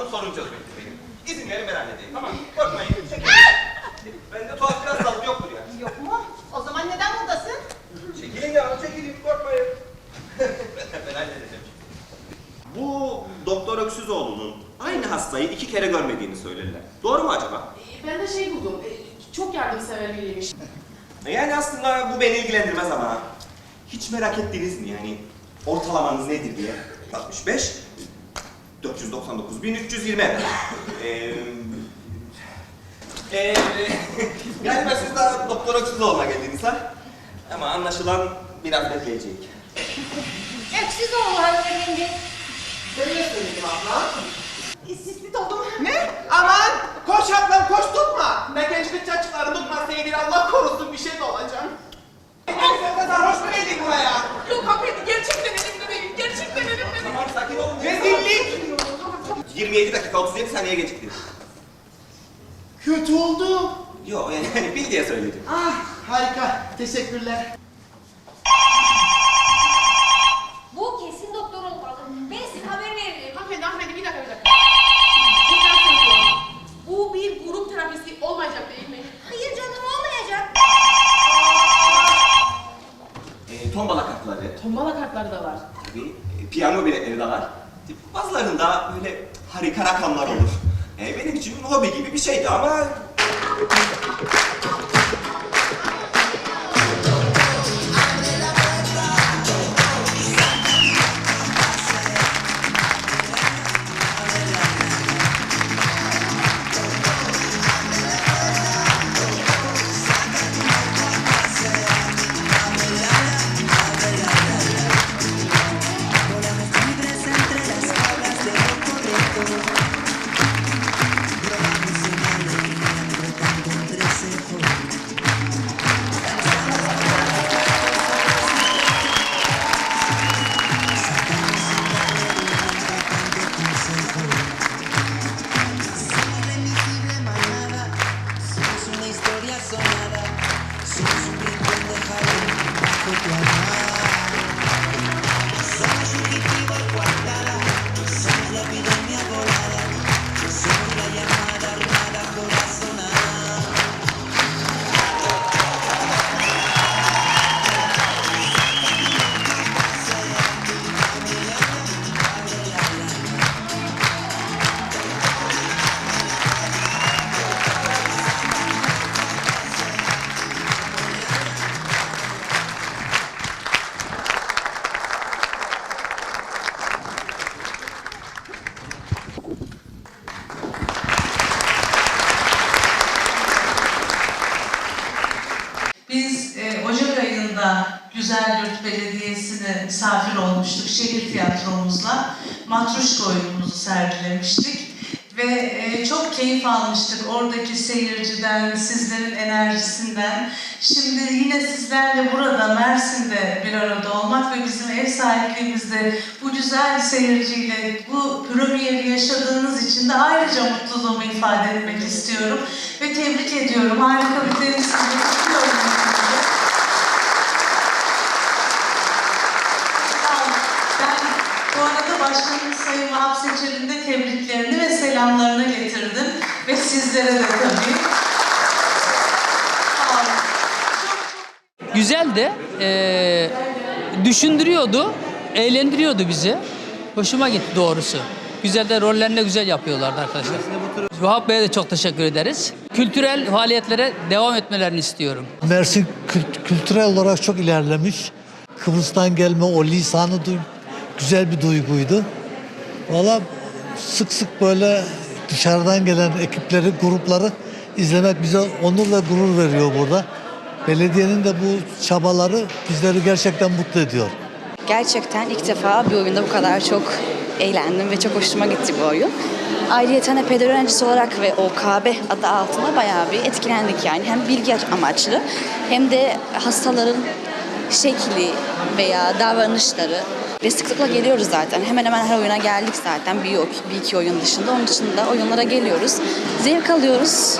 Aldım sorun çözmektir benim. İzin verin ben halledeyim. Tamam korkmayın. Çekilin. Bende tuhaf biraz sağlık yoktur yani. Yok mu? O zaman neden buradasın? Çekilin ya çekilin korkmayın. ben halledeceğim. Bu Doktor Öksüzoğlu'nun aynı hastayı iki kere görmediğini söylediler. Doğru mu acaba? Ben de şey buldum. e, Çok yardımsever biriymiş. Yani aslında bu beni ilgilendirmez ama hiç merak ettiniz mi yani ortalamanız nedir diye? 65 499 1320 Eee Eee galiba siz daha doktor Öksüzoğlu'na geldiniz ha? Ama anlaşılan biraz bekleyecek. Öksüz oğlu hanımefendi. Ben ne söyledim abla? İstislit oldum. Ne? Aman! Koş ablam koş tutma! Ne gençlik çocukları tutmazsa iyidir Allah korusun bir şey de olacak. Sen de sarhoş mu geldin dakika 37 saniye geciktiniz. Kötü oldu. Yok yani bil diye söyledim. Ah harika. Teşekkürler. Bu kesin doktor olmalı. Ben size haber veririm. Hanımefendi, hanımefendi bir dakika bir dakika. Tekrar söylüyorum. Bu bir grup terapisi olmayacak değil mi? Hayır canım olmayacak. Eee tombala kartları, Tombala kartları da var. Tabii e, piyano biletleri de var. Bazılarında böyle harika rakamlar olur. E, benim için hobi gibi bir şeydi ama... 心如冰冷的海，如何暖？Belediyesi'ne misafir olmuştuk şehir tiyatromuzla. Matruşka oyunumuzu sergilemiştik. Ve e, çok keyif almıştık oradaki seyirciden, sizlerin enerjisinden. Şimdi yine sizlerle burada Mersin'de bir arada olmak ve bizim ev sahipliğimizde bu güzel seyirciyle bu premieri yaşadığınız için de ayrıca mutluluğumu ifade etmek istiyorum. Ve tebrik ediyorum. Harika bir temsilci. Kutluyorum hepinizi. Sağ olun. Ben bu arada Vahap Seçer'in de tebriklerini ve selamlarını getirdim. Ve sizlere de tabii. Güzel de eee, düşündürüyordu, eğlendiriyordu bizi. Hoşuma gitti doğrusu. Güzel de rollerini güzel yapıyorlardı arkadaşlar. Vahap Bey'e de çok teşekkür ederiz. Kültürel faaliyetlere devam etmelerini istiyorum. Mersin kült- kültürel olarak çok ilerlemiş. Kıbrıs'tan gelme o lisanı duy güzel bir duyguydu. Valla sık sık böyle dışarıdan gelen ekipleri, grupları izlemek bize onur ve gurur veriyor burada. Belediyenin de bu çabaları bizleri gerçekten mutlu ediyor. Gerçekten ilk defa bir oyunda bu kadar çok eğlendim ve çok hoşuma gitti bu oyun. Ayrıca peder öğrencisi olarak ve OKB adı altında bayağı bir etkilendik yani. Hem bilgi amaçlı hem de hastaların şekli veya davranışları ve sıklıkla geliyoruz zaten. Hemen hemen her oyuna geldik zaten bir, bir iki oyun dışında. Onun dışında oyunlara geliyoruz. Zevk alıyoruz.